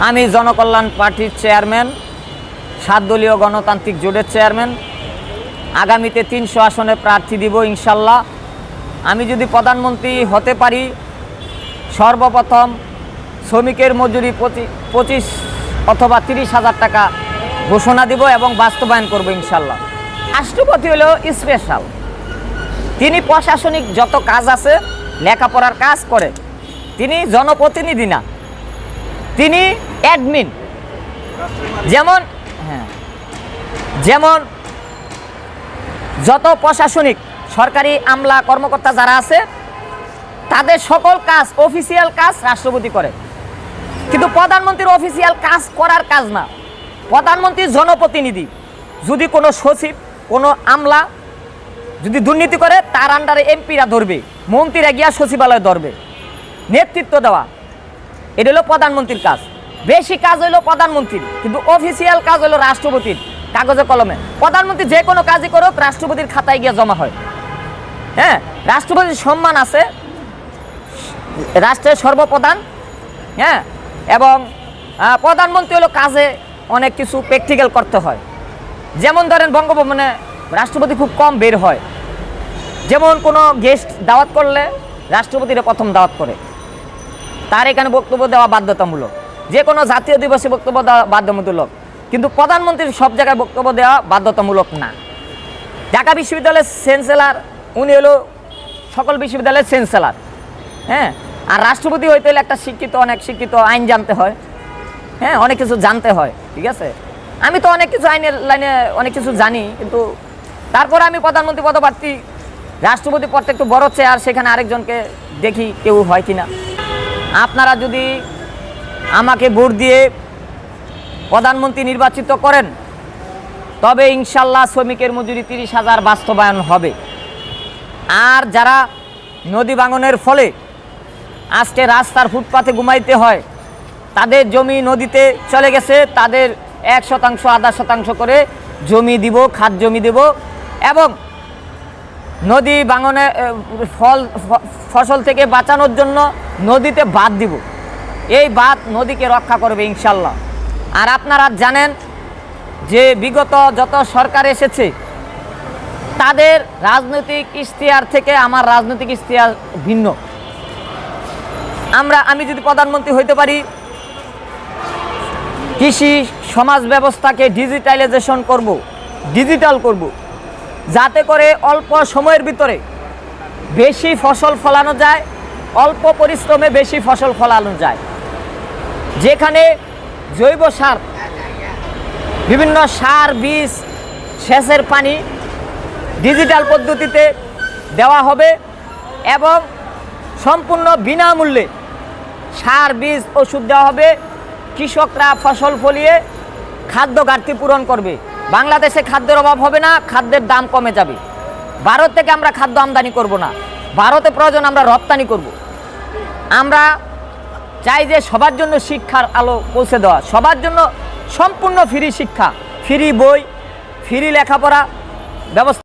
আমি জনকল্যাণ পার্টির চেয়ারম্যান সাত দলীয় গণতান্ত্রিক জোটের চেয়ারম্যান। আগামীতে তিনশো আসনে প্রার্থী দিব ইনশাল্লাহ। আমি যদি প্রধানমন্ত্রী হতে পারি, সর্বপ্রথম শ্রমিকের মজুরি পঁচি- পঁচিশ অথবা তিরিশ হাজার টাকা ঘোষণা দিব এবং বাস্তবায়ন করব ইনশাল্লাহ। রাষ্ট্রপতি হলো স্পেশাল তিনি প্রশাসনিক যত কাজ আছে, লেখাপড়ার কাজ করে। তিনি জনপ্রতিনিধি না। তিনি অ্যাডমিন যেমন হ্যাঁ যেমন যত প্রশাসনিক, সরকারি আমলা কর্মকর্তা যারা আছে, তাদের সকল কাজ অফিসিয়াল কাজ রাষ্ট্রপতি করে। কিন্তু প্রধানমন্ত্রীর অফিসিয়াল কাজ করার কাজ না। প্রধানমন্ত্রী জনপ্রতিনিধি। যদি কোনো সচিব, কোনো আমলা যদি দুর্নীতি করে, তার আন্ডারে এমপিরা ধরবে, মন্ত্রীরা গিয়া সচিবালয় ধরবে। নেতৃত্ব দেওয়া। এটা হলো প্রধানমন্ত্রীর কাজ। বেশি কাজ হলো প্রধানমন্ত্রীর, কিন্তু অফিসিয়াল কাজ হলো রাষ্ট্রপতির, কাগজে কলমে। প্রধানমন্ত্রী যে কোনো কাজই করুক, রাষ্ট্রপতির খাতায় গিয়ে জমা হয়। হ্যাঁ রাষ্ট্রপতির সম্মান আছে, রাষ্ট্রের সর্বপ্রধান হ্যাঁ এবং প্রধানমন্ত্রী হলো কাজে অনেক কিছু প্র্যাকটিক্যাল করতে হয়। যেমন ধরেন বঙ্গভবনে রাষ্ট্রপতি খুব কম বের হয়। যেমন কোনো গেস্ট দাওয়াত করলে রাষ্ট্রপতিরা প্রথম দাওয়াত করে। তার এখানে বক্তব্য দেওয়া বাধ্যতামূলক। যে কোনো জাতীয় দিবসে বক্তব্য দেওয়া বাধ্যতামূলক। কিন্তু প্রধানমন্ত্রীর সব জায়গায় বক্তব্য দেওয়া বাধ্যতামূলক না। ঢাকা বিশ্ববিদ্যালয়ের চ্যান্সেলার, উনি হলো সকল বিশ্ববিদ্যালয়ের চ্যান্সেলার। হ্যাঁ? আর রাষ্ট্রপতি হইতে হলে একটা শিক্ষিত, অনেক শিক্ষিত আইন জানতে হয়। হ্যাঁ? অনেক কিছু জানতে হয়, ঠিক আছে? আমি তো অনেক কিছু আইনের লাইনে অনেক কিছু জানি, কিন্তু তারপরে আমি প্রধানমন্ত্রী পদপ্রার্থী, রাষ্ট্রপতি পদটা একটু বড় চেয়ার সেখানে আরেকজনকে দেখি কেউ হয় কিনা। আপনারা যদি আমাকে ভোট দিয়ে প্রধানমন্ত্রী নির্বাচিত করেন, তবে ইনশাল্লাহ শ্রমিকের মজুরি তিরিশ হাজার বাস্তবায়ন হবে। আর যারা নদী ভাঙনের ফলে আজকে রাস্তার ফুটপাথে ঘুমাইতে হয়, তাদের জমি নদীতে চলে গেছে, তাদের এক শতাংশ, আধা শতাংশ করে জমি দিব, খাদ জমি দেব এবং নদী বাঙনে ফল ফসল থেকে বাঁচানোর জন্য নদীতে বাদ দিব। এই বাদ নদীকে রক্ষা করবে ইনশাল্লাহ। আর আপনারা জানেন যে বিগত যত সরকার এসেছে, তাদের রাজনৈতিক ইশতেহার থেকে আমার রাজনৈতিক ইশতেহার ভিন্ন। আমরা, আমি যদি প্রধানমন্ত্রী হইতে পারি, কৃষি সমাজ ব্যবস্থাকে ডিজিটালাইজেশন করব ডিজিটাল করব। যাতে করে অল্প সময়ের ভিতরে বেশি ফসল ফলানো যায়, অল্প পরিশ্রমে বেশি ফসল ফলানো যায়। যেখানে জৈব সার, বিভিন্ন সার, বীজ, সেচের পানি ডিজিটাল পদ্ধতিতে দেওয়া হবে এবং সম্পূর্ণ বিনামূল্যে সার, বীজ, ওষুধ দেওয়া হবে। কৃষকরা ফসল ফলিয়ে খাদ্য ঘাটতি পূরণ করবে। বাংলাদেশে খাদ্যের অভাব হবে না, খাদ্যের দাম কমে যাবে। ভারত থেকে আমরা খাদ্য আমদানি করব না। ভারতে প্রয়োজন আমরা রপ্তানি করব। আমরা চাই যে সবার জন্য শিক্ষার আলো পৌঁছে দেওয়া। সবার জন্য সম্পূর্ণ ফ্রি শিক্ষা, ফ্রি বই, ফ্রি লেখাপড়া ব্যবস্থা।